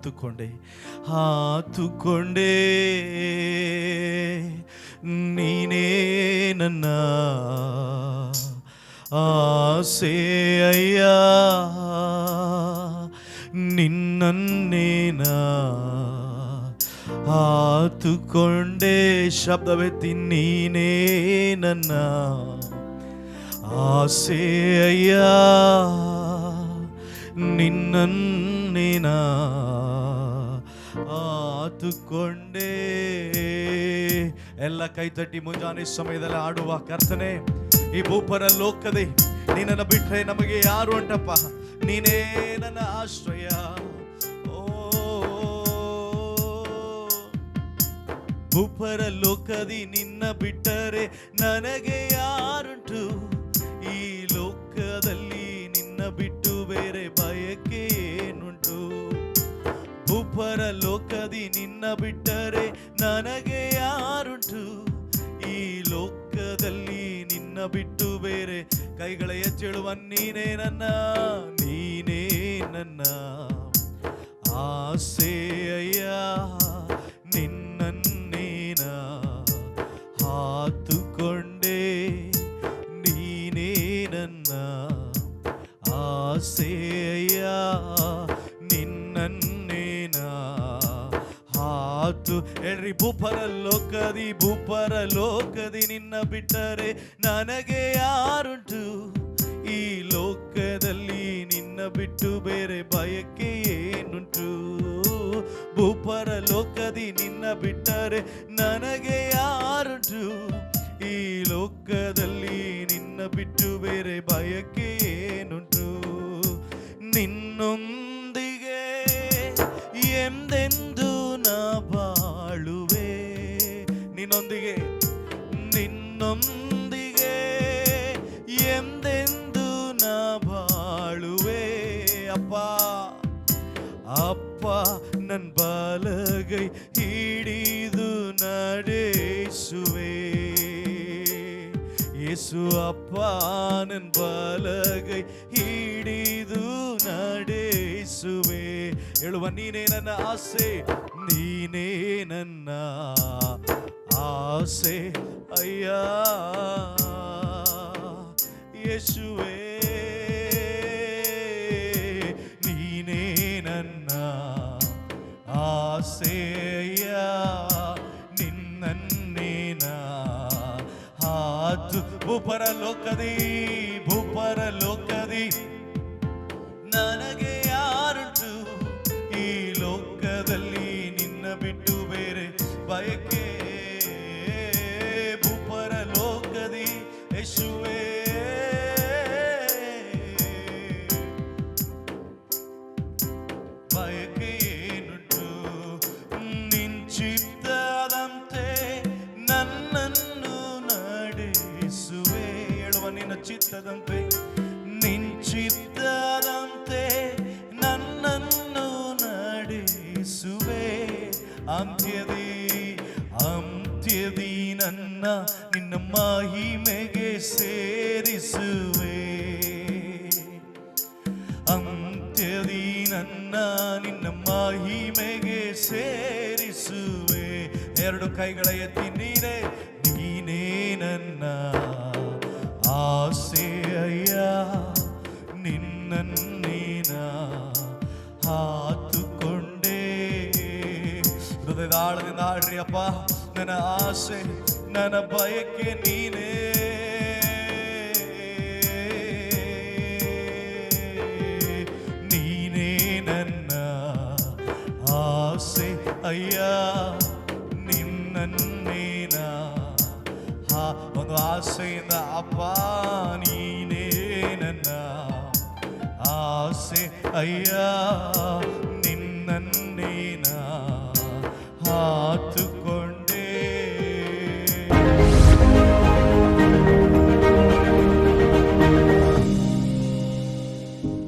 ಆತುಕೊಂಡೆ ಆತುಕೊಂಡೆ ನೀನೇ ನನ್ನ ಆಸೆ ಅಯ್ಯ ನಿನ್ನನ್ನೇನ ಆತುಕೊಂಡೆ ಶಬ್ದವೆತ್ತಿ ನೀನೇ ನನ್ನ ಆಸೆ ಅಯ್ಯ ನಿನ್ನನ್ನೇನ ಆತುಕೊಂಡೆ. ಎಲ್ಲ ಕೈ ತಟ್ಟಿ ಮುಂಜಾನೆ ಸಮಯದಲ್ಲಿ ಆಡುವ ಕರ್ತನೆ, ಈ ಭೂಪರ ಲೋಕದೆ, ನಿನ್ನನ್ನು ಬಿಟ್ಟರೆ ನಮಗೆ ಯಾರು ಅಂಟಪ್ಪ ನೀನೇ ನನ್ನ ಆಶ್ರಯ. ಓ, ಭೂಪರ ಲೋಕದಿ ನಿನ್ನ ಬಿಟ್ಟರೆ ನನಗೆ ಯಾರುಂಟು? ನಿನ್ನ ಬಿಟ್ಟು ಬೇರೆ ಬಯಕೆ ಏನುಂಟು? ಭೂಪರ ಲೋಕದಿ ನಿನ್ನ ಬಿಟ್ಟರೆ ನನಗೆ ಯಾರುಂಟು? ಈ ಲೋಕದಲ್ಲಿ ನಿನ್ನ ಬಿಟ್ಟು ಬೇರೆ ಕೈಗಳ ಎಚ್ಚೆಳುವ ನೀನೇ ನನ್ನ ನೀನೇ ನನ್ನ. ಆಸೆಯ ಆಸೆಯ ನಿನ್ನನ್ನೇನ ಹಾತು. ಹೇಳ್ರಿ ಭೂಪರ ಲೋಕದಿ ಭೂಪರ ಲೋಕದಿ ನಿನ್ನ ಬಿಟ್ಟರೆ ನನಗೆ ಯಾರುಂಟು? ಈ ಲೋಕದಲ್ಲಿ ನಿನ್ನ ಬಿಟ್ಟು ಬೇರೆ ಬಯಕೆ ಏನುಂಟು? ಭೂಪರ ಲೋಕದಿ ನಿನ್ನ ಬಿಟ್ಟರೆ ನನಗೆ ನನ್ ಬಾಲಗೈ ಹಿಡಿದು ನಡೆಸುವೆ ಯೇಸು ಅಪ್ಪ ನನ್ ಬಾಲಗೈ ಹಿಡಿದು ನಡೆಸುವೆ ಹೇಳುವ ನೀನೇ ನನ್ನ ಆಸೆ ನೀನೇ ನನ್ನ ಆಸೆ ಅಯ್ಯ ಯೇಸುವೆ ನೀನೇ ನನ್ನ ಆಸೆಯ ನಿನ್ನನ್ನೇನ ಹಾತು ಭೂಪರ ಲೋಕದಿ ಭೂಪರ ಲೋಕದಿ ನನಗೆ ಯಾರುಂಟು? ಈ ಲೋಕದಲ್ಲಿ ನಿನ್ನ ಬಿಟ್ಟು ಬೇರೆ ಬಯಕೆ ಚಿತ್ತದಂತೆ ನಿಂಚಿತ್ತದಂತೆ ನನ್ನನ್ನು ನಡೆಸುವೆ. ಅಂತ್ಯದಿ ಅಂತ್ಯದಿ ನನ್ನ ನಿನ್ನ ಮಹಿಮೆಗೆ ಸೇರಿಸುವೆ. ಅಂತ್ಯದಿ ನನ್ನ ನಿನ್ನ ಮಹಿಮೆಗೆ ಸೇರಿಸುವೆ. ಎರಡು ಕೈಗಳ ಎತ್ತಿ ನೀನೇ ನೀನೇ ನನ್ನ ಆಸೆಯ ನಿನ್ನನ್ನೇನ ಹಾತುಕೊಂಡೆ ಹೃದಯದ ಆಳದಿಂದ ಆಡ್ರಿ ಅಪ್ಪ ನನ್ನ ಆಸೆ ನನ್ನ ಬಯಕೆ ನೀನೇ ನೀನೇ ನನ್ನ ಆಸೆ ಅಯ್ಯ ನಿನ್ನನ್ನೇನ ஆசைந்த அப்பா நீனே ஆசை ஐயா நின்ன ஆத்து